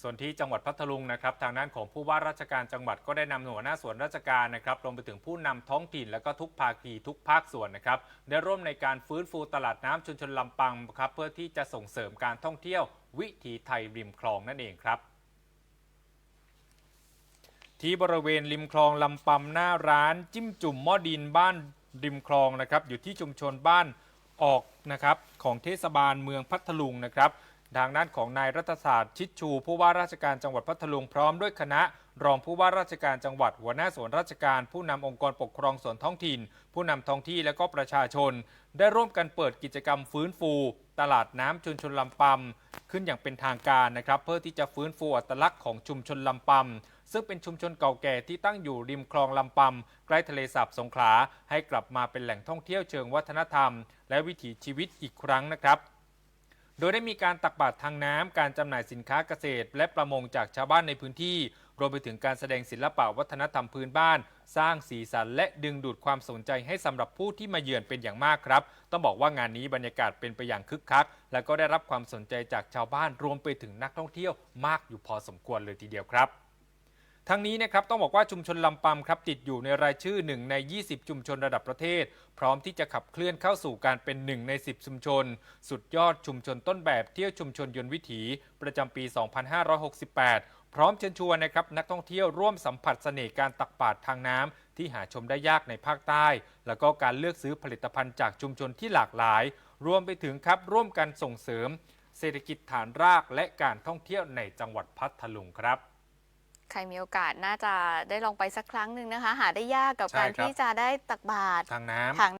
ส่วนที่จังหวัดพัทลุงนะครับทางด้านของผู้ว่าราชการจังหวัดก็ได้นำหน่วยหน้าส่วนราชการนะครับรวมไปถึงผู้นำท้องถิ่นและก็ทุกภาคีทุกภาคส่วนนะครับได้ร่วมในการฟื้นฟูตลาดน้ำชุมชนลำปังครับเพื่อที่จะส่งเสริมการท่องเที่ยว วิถีไทยริมคลองนั่นเองครับที่บริเวณริมคลองลำปำหน้าร้านจิ้มจุ่มหม้อดินบ้านริมคลองนะครับอยู่ที่ชุมชนบ้านออกนะครับของเทศบาลเมืองพัทลุงนะครับ ทางด้านของนายรัฐศาสตร์ชิดชู ผู้ว่าราชการจังหวัดพัทลุงพร้อมด้วยคณะ รองผู้ว่าราชการจังหวัดหัวหน้าส่วนราชการ ผู้นำองค์กรปกครองส่วนท้องถิ่น ผู้นำท้องที่และก็ประชาชน ได้ร่วมกันเปิดกิจกรรมฟื้นฟู ตลาดน้ำชุมชนลำปำขึ้นอย่างเป็นทางการนะครับเพื่อที่จะฟื้นฟูอัตลักษณ์ของชุมชนลำปำซึ่งเป็นชุมชนเก่าแก่ที่ตั้งอยู่ริมคลองลำปำใกล้ทะเลสาบสงขลาให้กลับมาเป็นแหล่งท่องเที่ยวเชิงวัฒนธรรม และวิถีชีวิตอีกครั้งนะครับ โดยได้มีการตักบาตรทางน้ำการจำหน่ายสินค้าเกษตร และประมงจากชาวบ้านในพื้นที่ รวมไปถึงการแสดงศิลปะวัฒนธรรมพื้นบ้าน สร้างสีสันและดึงดูดความสนใจให้สำหรับผู้ที่มาเยือนเป็นอย่างมากครับ ต้องบอกว่างานนี้บรรยากาศเป็นไปอย่างคึกคัก และก็ได้รับความสนใจจากชาวบ้านรวมไปถึงนักท่องเที่ยวมากอยู่พอสมควรเลยทีเดียวครับ ทั้งนี้นะครับต้องบอกว่าชุมชนลำปำครับติดอยู่ในรายชื่อหนึ่งใน 20 ชุมชนระดับประเทศ พร้อมที่จะขับเคลื่อนเข้าสู่การเป็นหนึ่งใน 10 ชุมชน สุดยอดชุมชนต้นแบบเที่ยวชุมชนยนต์วิถี ประจำปี 2568 พร้อมเชิญชวนนะครับนักท่องเที่ยวร่วมสัมผัสเสน่ห์การตักบาตรทางน้ำที่หาชมได้ยากในภาคใต้ แล้วก็การเลือกซื้อผลิตภัณฑ์จากชุมชนที่หลากหลาย รวมไปถึงครับร่วมกันส่งเสริม เศรษฐกิจฐานรากและการท่องเที่ยวในจังหวัดพัทลุงครับ ใครมีโอกาสน่าจะได้ลองไปสักครั้งหนึ่งนะคะ หาได้ยากกับใช่การครับ ที่จะได้ตักบาตร ทางน้ำทาง